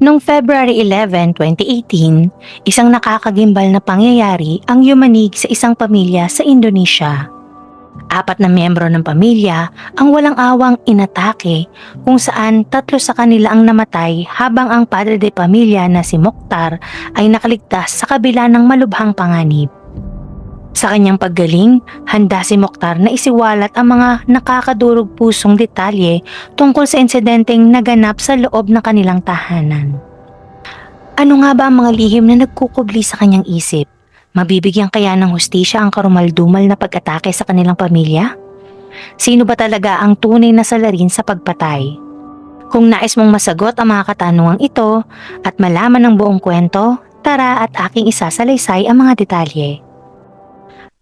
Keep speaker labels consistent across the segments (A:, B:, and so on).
A: Noong February 11, 2018, isang nakakagimbal na pangyayari ang yumanig sa isang pamilya sa Indonesia. Apat na miyembro ng pamilya ang walang awang inatake kung saan tatlo sa kanila ang namatay habang ang padre de pamilya na si Mokhtar ay nakaligtas sa kabila ng malubhang panganib. Sa kanyang paggaling, handa si Mokhtar na isiwalat ang mga nakakadurog pusong detalye tungkol sa insidenteng naganap sa loob ng kanilang tahanan. Ano nga ba ang mga lihim na nagkukubli sa kanyang isip? Mabibigyan kaya ng hustisya ang karumaldumal na pag-atake sa kanilang pamilya? Sino ba talaga ang tunay na salarin sa pagpatay? Kung nais mong masagot ang mga katanungang ito at malaman ang buong kwento, tara at aking isasalaysay ang mga detalye.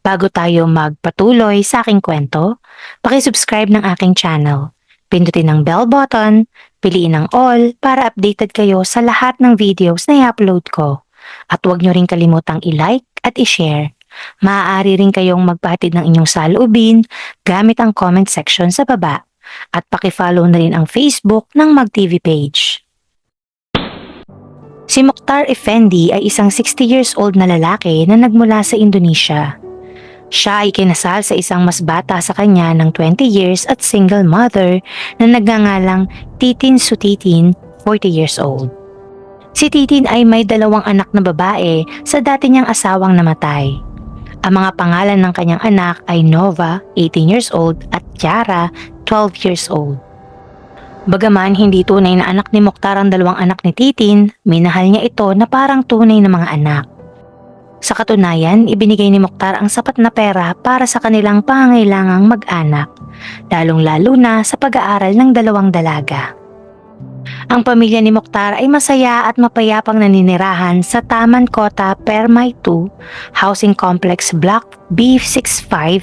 A: Bago tayo magpatuloy sa aking kwento, pakisubscribe ng aking channel. Pindutin ang bell button, piliin ang all para updated kayo sa lahat ng videos na i-upload ko. At huwag nyo rin kalimutang i-like at i-share. Maaari rin kayong magpahatid ng inyong saloobin gamit ang comment section sa baba. At pakifollow na rin ang Facebook ng MagTV page. Si Mokhtar Effendi ay isang 60 years old na lalaki na nagmula sa Indonesia. Siya ay kinasal sa isang mas bata sa kanya ng 20 years at single mother na nagngangalang Titin Sutitin, 40 years old. Si Titin ay may dalawang anak na babae sa dati niyang asawang namatay. Ang mga pangalan ng kanyang anak ay Nova, 18 years old, at Tiara, 12 years old. Bagaman hindi tunay na anak ni Mokhtar ang dalawang anak ni Titin, minahal niya ito na parang tunay na mga anak. Sa katunayan, ibinigay ni Mokhtar ang sapat na pera para sa kanilang pangangailangang mag-anak, lalong-lalo na sa pag-aaral ng dalawang dalaga. Ang pamilya ni Mokhtar ay masaya at mapayapang naninirahan sa Taman Kota Permay 2, Housing Complex Block B65,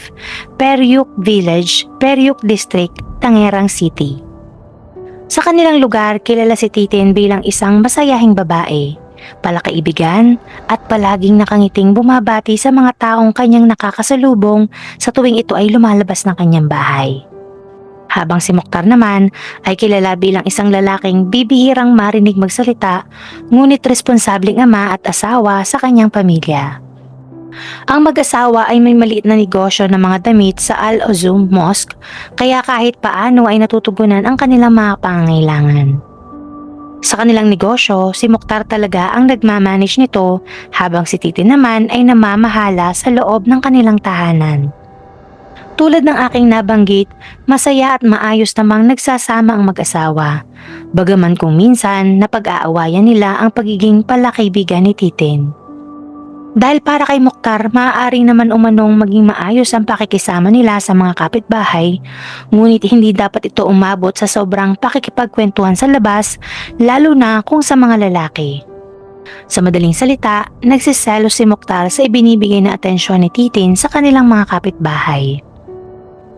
A: Peryuk Village, Peryuk District, Tangerang City. Sa kanilang lugar, kilala si Titin bilang isang masayahing babae, palakaibigan at palaging nakangiting bumabati sa mga taong kanyang nakakasalubong sa tuwing ito ay lumalabas ng kanyang bahay. Habang si Mokhtar naman ay kilala bilang isang lalaking bibihirang marinig magsalita ngunit responsableng ama at asawa sa kanyang pamilya. Ang mag-asawa ay may maliit na negosyo ng mga damit sa Al-Uzum Mosque kaya kahit paano ay natutugunan ang kanilang mga pangangailangan. Sa kanilang negosyo, si Mokhtar talaga ang nagmamanage nito habang si Titi naman ay namamahala sa loob ng kanilang tahanan. Tulad ng aking nabanggit, masaya at maayos namang nagsasama ang mag-asawa. Bagaman kung minsan napag-aawayan nila ang pagiging palakaibigan ni Titin. Dahil para kay Mokhtar, maaari naman umanong maging maayos ang pakikisama nila sa mga kapitbahay, ngunit hindi dapat ito umabot sa sobrang pakikipagkwentuhan sa labas, lalo na kung sa mga lalaki. Sa madaling salita, nagsiselo si Mokhtar sa ibinibigay na atensyon ni Titin sa kanilang mga kapitbahay.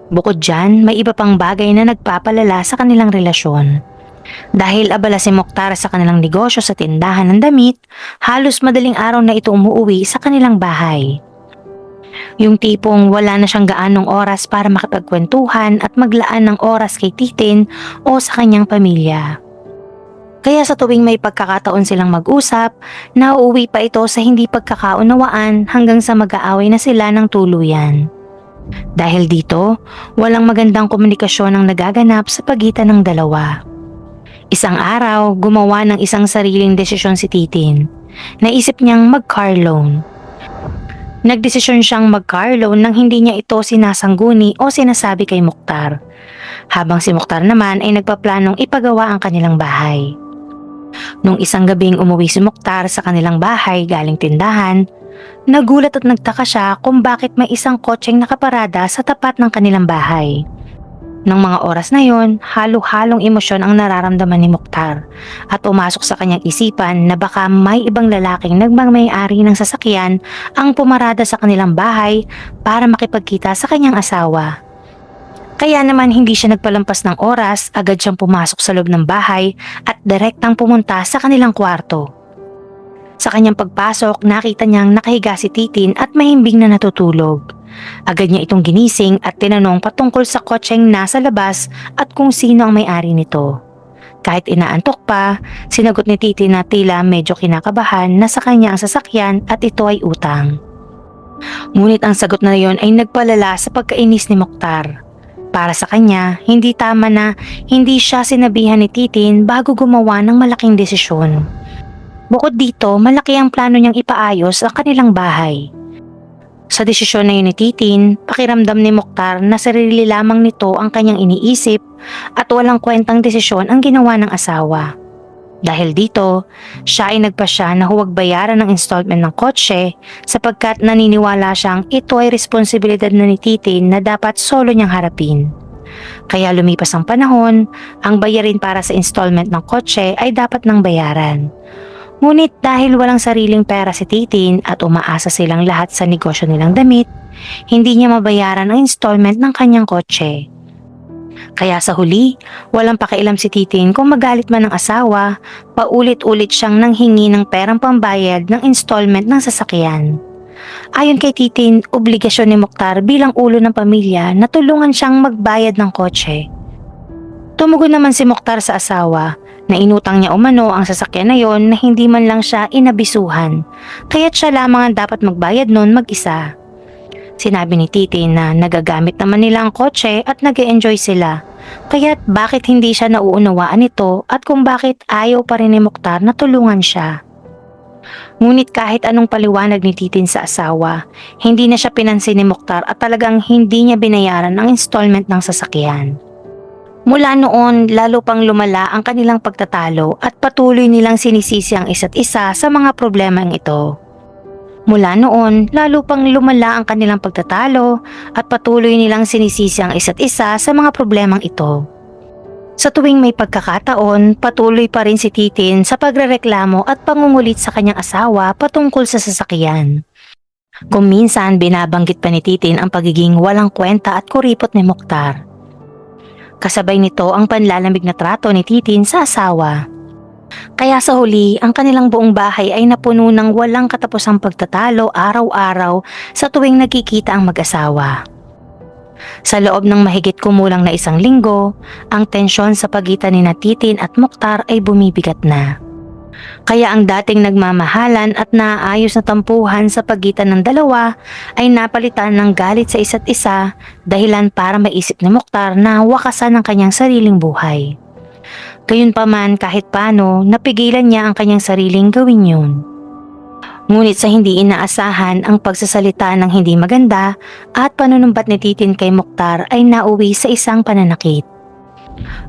A: Bukod dyan, may iba pang bagay na nagpapalala sa kanilang relasyon. Dahil abala si Mokhtar sa kanilang negosyo sa tindahan ng damit, halos madaling araw na ito umuwi sa kanilang bahay. Yung tipong wala na siyang gaanong oras para makipagkwentuhan at maglaan ng oras kay Titin o sa kanyang pamilya. Kaya sa tuwing may pagkakataon silang mag-usap, nauuwi pa ito sa hindi pagkakaunawaan hanggang sa mag-aaway na sila ng tuluyan. Dahil dito, walang magandang komunikasyon ang nagaganap sa pagitan ng dalawa. Isang araw, gumawa ng isang sariling desisyon si Titin. Naisip niyang mag-car loan. Nagdesisyon siyang mag-car loan nang hindi niya ito sinasangguni o sinasabi kay Mukhtar. Habang si Mukhtar naman ay nagpaplanong ipagawa ang kanilang bahay. Nung isang gabing umuwi si Mukhtar sa kanilang bahay galing tindahan, nagulat at nagtaka siya kung bakit may isang kotseng nakaparada sa tapat ng kanilang bahay. Nang mga oras na yon, halo-halong emosyon ang nararamdaman ni Mukhtar at umasok sa kanyang isipan na baka may ibang lalaking nagmamay-ari ng sasakyan ang pumarada sa kanilang bahay para makipagkita sa kanyang asawa. Kaya naman hindi siya nagpalampas ng oras, agad siyang pumasok sa loob ng bahay at direktang pumunta sa kanilang kwarto. Sa kanyang pagpasok, nakita niyang nakahiga si Titin at mahimbing na natutulog. Agad niya itong ginising at tinanong patungkol sa kotseng nasa labas at kung sino ang may-ari nito. Kahit inaantok pa, sinagot ni Titi na tila medyo kinakabahan na sa kanya ang sasakyan at ito ay utang. Ngunit ang sagot na yon ay nagpalala sa pagkainis ni Mokhtar. Para sa kanya, hindi tama na hindi siya sinabihan ni Titin bago gumawa ng malaking desisyon. Bukod dito, malaki ang plano niyang ipaayos ang kanilang bahay. Sa desisyon na yun ni Titin, pakiramdam ni Mokhtar na sarili lamang nito ang kanyang iniisip at walang kwentang desisyon ang ginawa ng asawa. Dahil dito, siya ay nagpasya na huwag bayaran ng installment ng kotse sapagkat naniniwala siyang ito ay responsibilidad na ni Titin na dapat solo niyang harapin. Kaya lumipas ang panahon, ang bayarin para sa installment ng kotse ay dapat nang bayaran. Ngunit dahil walang sariling pera si Titin at umaasa silang lahat sa negosyo nilang damit, hindi niya mabayaran ang installment ng kanyang kotse. Kaya sa huli, walang pakialam si Titin kung magalit man ng asawa, paulit-ulit siyang nanghingi ng perang pambayad ng installment ng sasakyan. Ayon kay Titin, obligasyon ni Mokhtar bilang ulo ng pamilya na tulungan siyang magbayad ng kotse. Tumugon naman si Mokhtar sa asawa na inutang niya umano ang sasakyan na yon na hindi man lang siya inabisuhan, kaya't siya lamang ang dapat magbayad nun mag-isa. Sinabi ni Titi na nagagamit naman nila ang kotse at nag enjoy sila. Kaya't bakit hindi siya nauunawaan nito at kung bakit ayaw pa rin ni Mukhtar na tulungan siya. Ngunit kahit anong paliwanag ni Titin sa asawa, hindi na siya pinansin ni Mukhtar at talagang hindi niya binayaran ang installment ng sasakyan. Mula noon, lalo pang lumala ang kanilang pagtatalo at patuloy nilang sinisisi ang isa't isa sa mga problemang ito. Mula noon, lalo pang lumala ang kanilang pagtatalo at patuloy nilang sinisisi ang isa't isa sa mga problemang ito. Sa tuwing may pagkakataon, patuloy pa rin si Titin sa pagrereklamo at pangungulit sa kanyang asawa patungkol sa sasakyan. Kung minsan binabanggit pa ni Titin ang pagiging walang kwenta at kuripot ni Mukhtar. Kasabay nito ang panlalamig na trato ni Titin sa asawa. Kaya sa huli, ang kanilang buong bahay ay napuno ng walang katapusang pagtatalo araw-araw sa tuwing nagkikita ang mag-asawa. Sa loob ng mahigit kumulang na isang linggo, ang tensyon sa pagitan ni Natitin at Mukhtar ay bumibigat na. Kaya ang dating nagmamahalan at naayos na tampuhan sa pagitan ng dalawa ay napalitan ng galit sa isa't isa dahilan para maisip ni Mukhtar na wakasan ang kanyang sariling buhay. Gayunpaman kahit paano, napigilan niya ang kanyang sariling gawin yun. Ngunit sa hindi inaasahan ang pagsasalita ng hindi maganda at panunumbat ni Titin kay Mukhtar ay nauwi sa isang pananakit.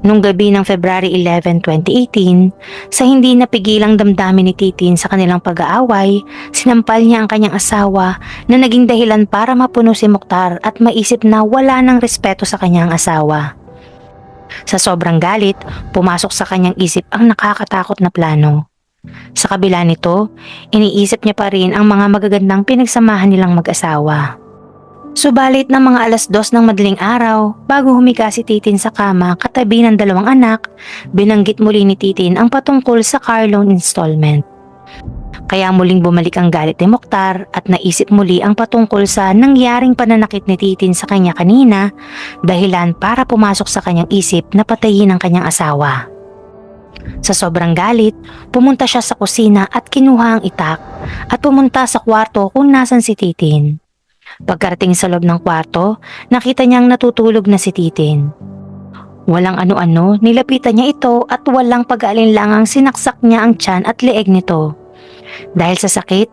A: Nung gabi ng February 11, 2018, sa hindi napigilang damdamin ni Titin sa kanilang pag-aaway, sinampal niya ang kanyang asawa na naging dahilan para mapuno si Mukhtar at maisip na wala ng respeto sa kanyang asawa. Sa sobrang galit, pumasok sa kanyang isip ang nakakatakot na plano. Sa kabila nito, iniisip niya pa rin ang mga magagandang pinagsamahan nilang mag-asawa. Subalit ng mga alas dos ng madaling araw, bago humiga si Titin sa kama katabi ng dalawang anak, binanggit muli ni Titin ang patungkol sa car loan installment. Kaya muling bumalik ang galit ni Mokhtar at naisip muli ang patungkol sa nangyaring pananakit ni Titin sa kanya kanina dahilan para pumasok sa kanyang isip na patayin ang kanyang asawa. Sa sobrang galit, pumunta siya sa kusina at kinuha ang itak at pumunta sa kwarto kung nasan si Titin. Pagkarating sa loob ng kwarto, nakita niyang natutulog na si Titin. Walang ano-ano, nilapitan niya ito at walang pag-aalinlangang sinaksak niya ang tiyan at leeg nito. Dahil sa sakit,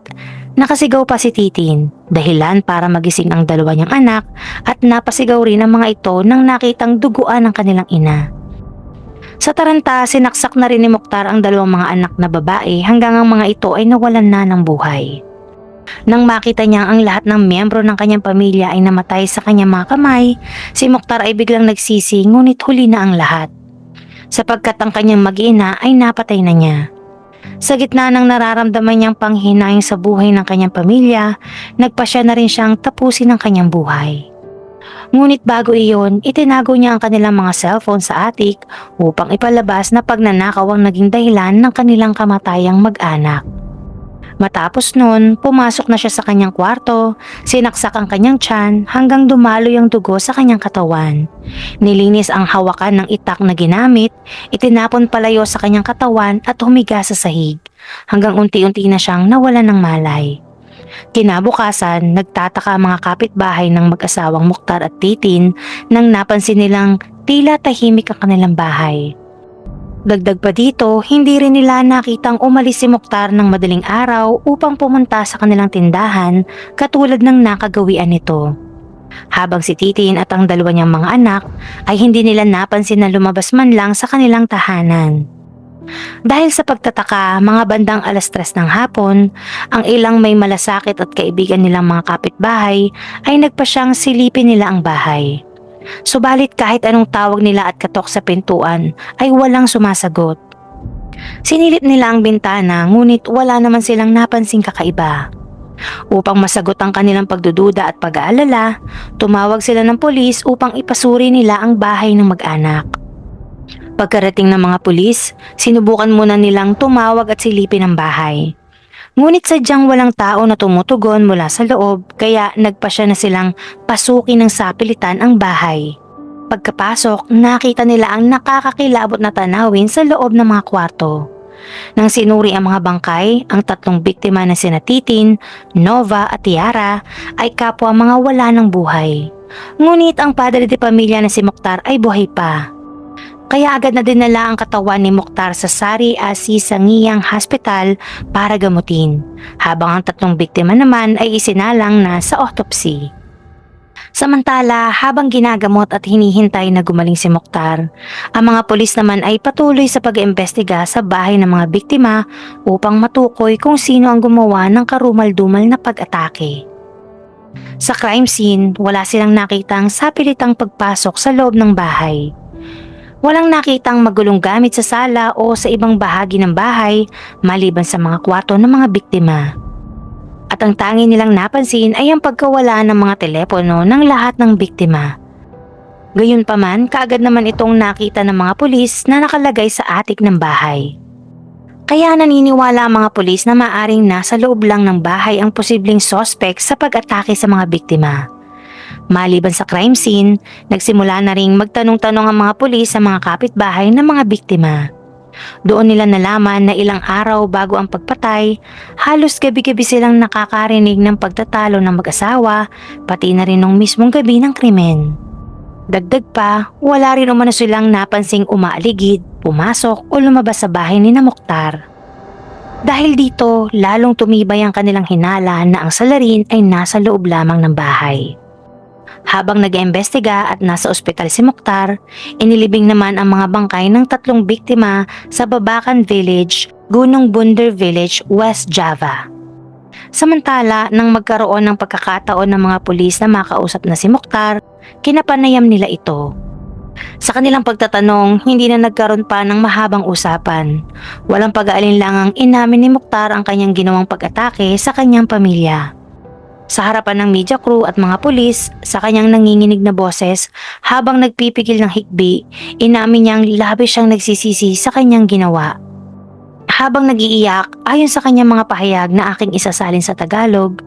A: nakasigaw pa si Titin, dahilan para magising ang dalawa niyang anak at napasigaw rin ang mga ito nang nakitang duguan ng kanilang ina. Sa taranta, sinaksak na rin ni Mukhtar ang dalawang mga anak na babae hanggang ang mga ito ay nawalan na ng buhay. Nang makita niya ang lahat ng miyembro ng kanyang pamilya ay namatay sa kanyang mga kamay, si Mukhtar ay biglang nagsisi ngunit huli na ang lahat. Sapagkat ang kanyang mag-ina ay napatay na niya. Sa gitna ng nararamdaman niyang panghinayang sa buhay ng kanyang pamilya, nagpasya na rin siyang tapusin ang kanyang buhay. Ngunit bago iyon, itinago niya ang kanilang mga cellphone sa attic upang ipalabas na pagnanakaw ang naging dahilan ng kanilang kamatayang mag-anak. Matapos nun, pumasok na siya sa kanyang kwarto, sinaksak ang kanyang tiyan hanggang dumalo yung dugo sa kanyang katawan. Nilinis ang hawakan ng itak na ginamit, itinapon palayo sa kanyang katawan at humiga sa sahig, hanggang unti-unti na siyang nawalan ng malay. Kinabukasan, nagtataka ang mga kapitbahay ng mag-asawang Mukhtar at Titin nang napansin nilang tila tahimik ang kanilang bahay. Dagdag pa dito, hindi rin nila nakitang umalis si Mukhtar ng madaling araw upang pumunta sa kanilang tindahan katulad ng nakagawian nito. Habang si Titin at ang dalawa niyang mga anak ay hindi nila napansin na lumabas man lang sa kanilang tahanan. Dahil sa pagtataka, mga bandang alas tres ng hapon, ang ilang may malasakit at kaibigan nilang mga kapitbahay ay nagpasyang silipin nila ang bahay. Subalit kahit anong tawag nila at katok sa pintuan ay walang sumasagot. Sinilip nila ang bintana ngunit wala naman silang napansing kakaiba. Upang masagot ang kanilang pagdududa at pag-aalala, tumawag sila ng polis upang ipasuri nila ang bahay ng mag-anak. Pagkarating ng mga pulis, sinubukan muna nilang tumawag at silipin ang bahay. Ngunit sadyang walang tao na tumutugon mula sa loob kaya nagpasya na silang pasukin ng sapilitan ang bahay. Pagkapasok, nakita nila ang nakakakilabot na tanawin sa loob ng mga kwarto. Nang sinuri ang mga bangkay, ang tatlong biktima na sina Titin, Nova at Tiara ay kapwa mga wala ng buhay. Ngunit ang padre de pamilya na si Mokhtar ay buhay pa. Kaya agad na dinala ang katawan ni Mukhtar sa Sari Asi Sangiyang Hospital para gamutin, habang ang tatlong biktima naman ay isinalang na sa autopsy. Samantala, habang ginagamot at hinihintay na gumaling si Mukhtar, ang mga polis naman ay patuloy sa pag-iimbestiga sa bahay ng mga biktima upang matukoy kung sino ang gumawa ng karumal-dumal na pag-atake. Sa crime scene, wala silang nakitang sapilitang pagpasok sa loob ng bahay. Walang nakitang magulong gamit sa sala o sa ibang bahagi ng bahay maliban sa mga kwarto ng mga biktima. At ang tangi nilang napansin ay ang pagkawala ng mga telepono ng lahat ng biktima. Gayunpaman, kaagad naman itong nakita ng mga pulis na nakalagay sa atik ng bahay. Kaya naniniwala ang mga pulis na maaring nasa loob lang ng bahay ang posibleng suspect sa pag-atake sa mga biktima. Maliban sa crime scene, nagsimula na ring magtanong-tanong ang mga pulis sa mga kapitbahay ng mga biktima. Doon nila nalaman na ilang araw bago ang pagpatay, halos gabi-gabi silang nakakarinig ng pagtatalo ng mag-asawa, pati na rin nung mismong gabi ng krimen. Dagdag pa, wala rin umano silang napansing umaaligid, pumasok o lumabas sa bahay ni na Mokhtar. Dahil dito, lalong tumibay ang kanilang hinala na ang salarin ay nasa loob lamang ng bahay. Habang nag-iimbestiga at nasa ospital si Mukhtar, inilibing naman ang mga bangkay ng tatlong biktima sa Babakan Village, Gunung Bunder Village, West Java. Samantala, nang magkaroon ng pagkakataon ng mga pulis na makausap na si Mukhtar, kinapanayam nila ito. Sa kanilang pagtatanong, hindi na nagkaroon pa ng mahabang usapan. Walang pag-aalinlangang inamin ni Mukhtar ang kanyang ginawang pag-atake sa kanyang pamilya. Sa harapan ng media crew at mga pulis, sa kanyang nanginginig na boses, habang nagpipigil ng hikbi, inamin niyang labis siyang nagsisisi sa kanyang ginawa. Habang nagiiyak, ayon sa kanyang mga pahayag na aking isasalin sa Tagalog,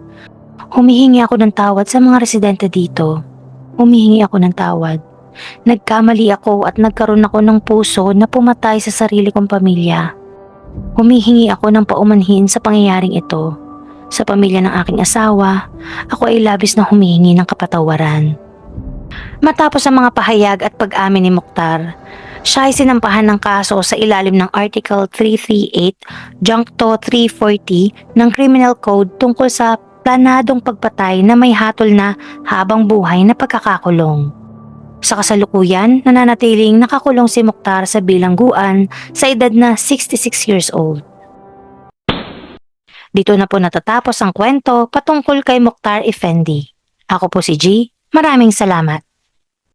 A: humihingi ako ng tawad sa mga residente dito. Humihingi ako ng tawad. Nagkamali ako at nagkaroon ako ng puso na pumatay sa sarili kong pamilya. Humihingi ako ng paumanhin sa pangyayaring ito. Sa pamilya ng aking asawa, ako ay labis na humihingi ng kapatawaran. Matapos ang mga pahayag at pag-amin ni Mukhtar, siya ay sinampahan ng kaso sa ilalim ng Article 338, Juncto 340 ng Criminal Code tungkol sa planadong pagpatay na may hatol na habang buhay na pagkakakulong. Sa kasalukuyan, nananatiling nakakulong si Mukhtar sa bilangguan sa edad na 66 years old. Dito na po natatapos ang kwento patungkol kay Mukhtar Effendi. Ako po si G. Maraming salamat.